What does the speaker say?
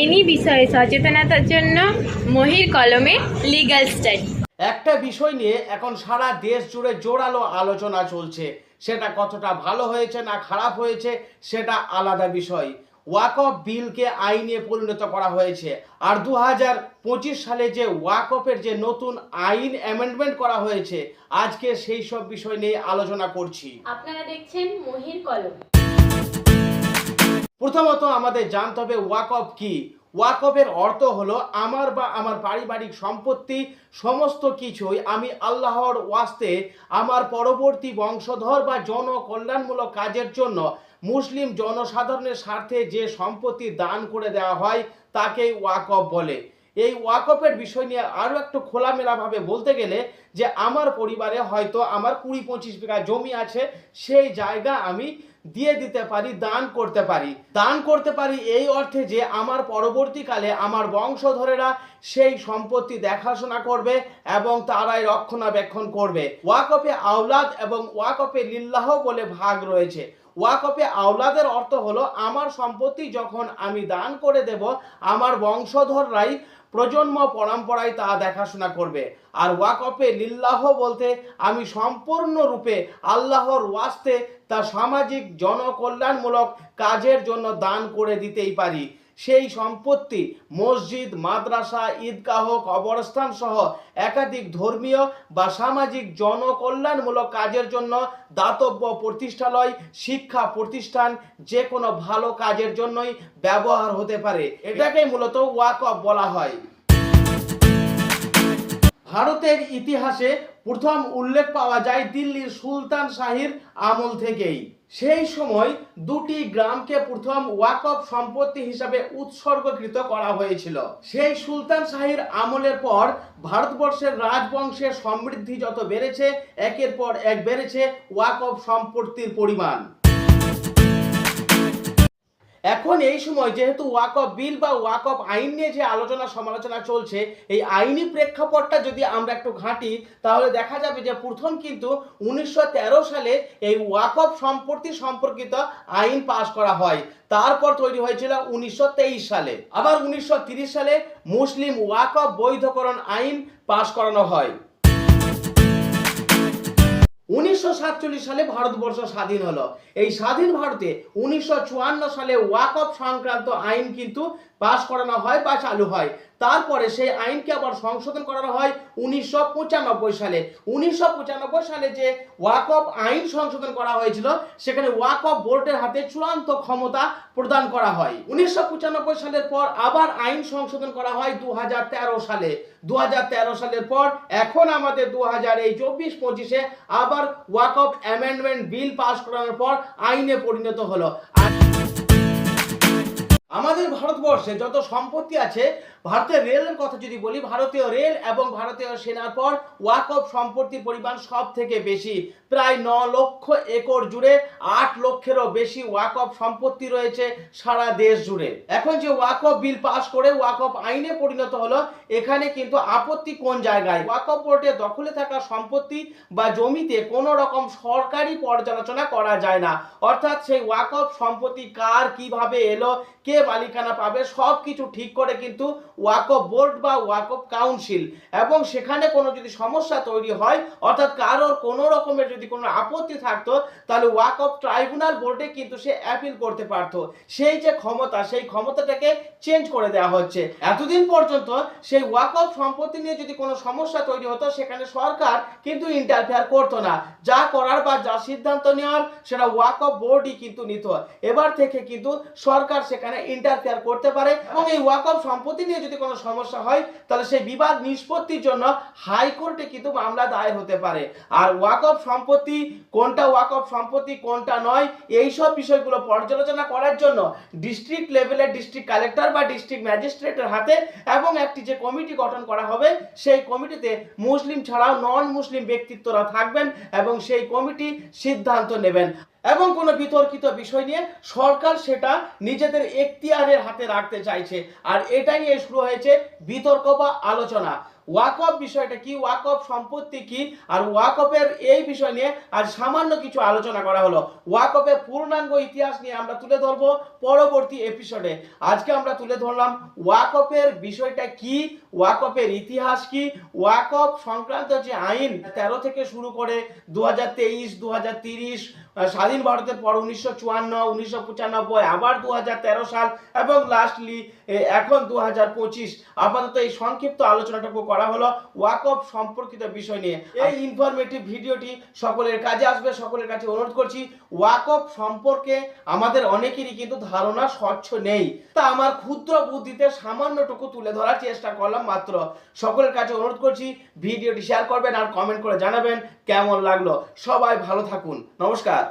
আইনি বিষয়ে সচেতনতার জন্য মহির কলমে লিগ্যাল স্টাডি একটা বিষয় নিয়ে এখন সারা দেশ জুড়ে জোরালো আলোচনা চলছে। সেটা কতটা ভালো হয়েছে না খারাপ হয়েছে সেটা আলাদা বিষয়। ওয়াকফ বিলকে আইনে পরিণত করা হয়েছে। আর দু হাজার পঁচিশ সালে যে ওয়াকফের যে নতুন আইন অ্যামেন্ডমেন্ট করা হয়েছে আজকে সেই সব বিষয় নিয়ে আলোচনা করছি। আপনারা দেখছেন মহির কলম। প্রথমত আমাদের জানতে হবে ওয়াকফ কি? ওয়াকফের অর্থ হলো আমার বা আমার পারিবারিক সম্পত্তি, সমস্ত কিছুই আমি আল্লাহর ওয়াস্তে আমার পরবর্তী বংশধর বা জনকল্যাণমূলক কাজের জন্য মুসলিম জনসাধারণের স্বার্থে যে সম্পত্তি দান করে দেওয়া হয়, তাকেই ওয়াকফ বলে। এই ওয়াকফের বিষয় নিয়ে আরও একটু খোলামেলাভাবে বলতে গেলে যে আমার পরিবারে হয়তো আমার কুড়ি পঁচিশ বিঘা জমি আছে, সেই জায়গা আমি দিয়ে দিতে পারি, দান করতে পারি। দান করতে পারি এই অর্থে যে আমার পরবর্তীকালে আমার বংশধরেরা সেই সম্পত্তি দেখাশোনা করবে এবং তারাই রক্ষণাবেক্ষণ করবে। ওয়াকফে আওলাদ এবং ওয়াকফে লিল্লাহ বলে ভাগ রয়েছে। ওয়াকফে আওলাদের অর্থ হলো, আমার সম্পত্তি যখন আমি দান করে দেব, আমার বংশধররাই প্রজন্ম পরম্পরায় তা দেখাশোনা করবে। আর ওয়াকফে লিল্লাহ বলতে, আমি সম্পূর্ণরূপে আল্লাহর ওয়াস্তে তা সামাজিক জনকল্যাণমূলক কাজের জন্য দান করে দিতেই পারি। সেই সম্পত্তি মসজিদ, মাদ্রাসা, ঈদগাহ, কবরস্থান সহ একাধিক ধর্মীয় বা সামাজিক জনকল্যাণমূলক কাজের জন্য দাতব্য প্রতিষ্ঠালয়, শিক্ষা প্রতিষ্ঠান যে কোনো ভালো কাজের জন্যই ব্যবহার হতে পারে। এটাকেই মূলত ওয়াকফ বলা হয়। ভারতের ইতিহাসে প্রথম উল্লেখ পাওয়া যায় দিল্লির সুলতান শাহির আমল থেকেই। সেই সময় দুটি গ্রামকে প্রথম ওয়াকফ সম্পত্তি হিসাবে উৎসর্গকৃত করা হয়েছিল। সেই সুলতান শাহির আমলের পর ভারতবর্ষের রাজবংশের সমৃদ্ধি যত বেড়েছে, একের পর এক বেড়েছে ওয়াকফ সম্পত্তির পরিমাণ। এখন এই সময় যেহেতু ওয়াকফ বিল বা ওয়াকফ আইন নিয়ে যে আলোচনা সমালোচনা চলছে, এই আইনি প্রেক্ষাপটটা যদি আমরা একটু ঘাঁটি, তাহলে দেখা যাবে যে প্রথম কিন্তু উনিশশো তেরো সালে এই ওয়াকফ সম্পত্তি সম্পর্কিত আইন পাশ করা হয়। তারপর তৈরি হয়েছিল উনিশশো তেইশ সালে। আবার উনিশশো সালে মুসলিম ওয়াকফ বৈধকরণ আইন পাশ করানো হয়। উনিশশো সাতচল্লিশ সালে ভারতবর্ষ স্বাধীন হলো। এই স্বাধীন ভারতে উনিশশো চুয়ান্ন সালে ওয়াকফ সংক্রান্ত আইন কিন্তু পাশ করানো হয় বা চালু হয়। তারপরে সেই আইনকে আবার সংশোধন করানো হয় উনিশশো পঁচানব্বই সালে। উনিশশো পঁচানব্বই সালে যে ওয়াকফ আইন সংশোধন করা হয়েছিল, সেখানে ওয়াকফ বোর্ডের হাতে চূড়ান্ত ক্ষমতা প্রদান করা হয়। উনিশশো পঁচানব্বই সালের পর আবার আইন সংশোধন করা হয় দু হাজার তেরো সালে। দু হাজার তেরো সালের পর এখন আমাদের দু হাজার এই চব্বিশ পঁচিশে আবার ওয়াকফ অ্যামেন্ডমেন্ট বিল পাস করানোর পর আইনে পরিণত হলো। আমাদের ভারতবর্ষে যত সম্পত্তি আছে, ভারতের রেলের কথা যদি বলি, ভারতীয় রেল এবং ভারতীয় সেনার পর ওয়াকফ সম্পত্তির পরিমাণ সব থেকে বেশি। প্রায় ন লক্ষ একর জুড়ে আট লক্ষেরও বেশি ওয়াকফ সম্পত্তি রয়েছে সারা দেশ জুড়ে। এখন যে ওয়াকফ বিল পাস করে ওয়াকফ আইনে পরিণত হলো, এখানে কিন্তু আপত্তি কোন জায়গায়? ওয়াকফ বোর্ডে দখলে থাকা সম্পত্তি বা জমিতে কোনো রকম সরকারি পর্যালোচনা করা যায় না। অর্থাৎ সেই ওয়াকফ সম্পত্তি কার কীভাবে এলো, কে মালিকানা পাবে সব কিছু ঠিক করে কিন্তু ওয়াকফ বোর্ড বা ওয়াকফ কাউন্সিল। এবং সেখানে কোনো যদি সমস্যা তৈরি হয়, অর্থাৎ কারোর কোনো রকমের যদি কোনো আপত্তি থাকতো, তাহলে ওয়াকফ ট্রাইব্যুনাল বোর্ডে কিন্তু সে অ্যাপিল করতে পারতো। সেই যে ক্ষমতা, সেই ক্ষমতাটাকে চেঞ্জ করে দেওয়া হচ্ছে। এতদিন পর্যন্ত সেই ওয়াকফ সম্পত্তি নিয়ে যদি কোনো সমস্যা তৈরি হতো, সেখানে সরকার কিন্তু ইন্টারফেয়ার করতো না। যা করার বা যা সিদ্ধান্ত নেওয়ার, সেটা ওয়াকফ বোর্ডই কিন্তু নিত। এবার থেকে কিন্তু সরকার সেখানে ইন্টারফেয়ার করতে পারে? এবং এই ওয়াকফ সম্পত্তি নিয়ে যদি কোনো সমস্যা হয়, তাহলে সেই বিবাদ নিষ্পত্তির জন্য হাইকোর্টে কিন্তু মামলা দায়ের হতে পারে। আর ওয়াকফ সম্পত্তি, কোনটা ওয়াকফ সম্পত্তি, কোনটা নয় এই সব বিষয়গুলো পর্যালোচনা করার জন্য ডিস্ট্রিক্ট লেভেলের ডিস্ট্রিক্ট কালেক্টর বা ডিস্ট্রিক্ট ম্যাজিস্ট্রেটের হাতে এবং একটি যে কমিটি গঠন করা হবে, সেই কমিটিতে মুসলিম ছাড়াও নন মুসলিম ব্যক্তিত্বরা থাকবেন এবং সেই কমিটি সিদ্ধান্ত নেবেন। এবং কোনো বিতর্কিত বিষয় নিয়ে সরকার সেটা নিজেদের এখতিয়ারের হাতে রাখতে চাইছে। আর এটা নিয়ে শুরু হয়েছে বিতর্ক বা আলোচনা। ওয়াকফ বিষয়টা কি? ওয়াকফ সম্পত্তি কি? আর ওয়াকফের এই বিষয় নিয়ে আজ সামান্য কিছু আলোচনা করা হলো। ওয়াকফের পূর্ণাঙ্গ ইতিহাস নিয়ে আমরা তুলে ধরবো পরবর্তী এপিসোডে আজকে আমরা তুলে ধরলাম ওয়াকফের বিষয়টা কি? ওয়াকফের ইতিহাস কি? ওয়াকফ সংক্রান্ত যে আইন তেরো থেকে শুরু করে দু হাজার তেইশ দু হাজার তিরিশ স্বাধীন ভারতের পর উনিশশো চুয়ান্ন, উনিশশো পঁচানব্বই, আবার দু হাজার তেরো সাল এবং লাস্টলি এখন দু হাজার পঁচিশ। আপাতত এই সংক্ষিপ্ত আলোচনাটুকু করা হলো ওয়াকফ সম্পর্কিত বিষয় নিয়ে। এই ইনফরমেটিভ ভিডিওটি সকলের কাজে আসবে, সকলের কাছে অনুরোধ করছি ওয়াকফ সম্পর্কে আমাদের অনেকেরই কিন্তু ধারণা স্বচ্ছ নেই। তা আমার ক্ষুদ্র বুদ্ধিতে সামান্যটুকু তুলে ধরার চেষ্টা করলাম মাত্র। সকলের কাছে অনুরোধ করছি, ভিডিওটি শেয়ার করবেন আর কমেন্ট করে জানাবেন কেমন লাগল। সবাই ভালো থাকুন। নমস্কার।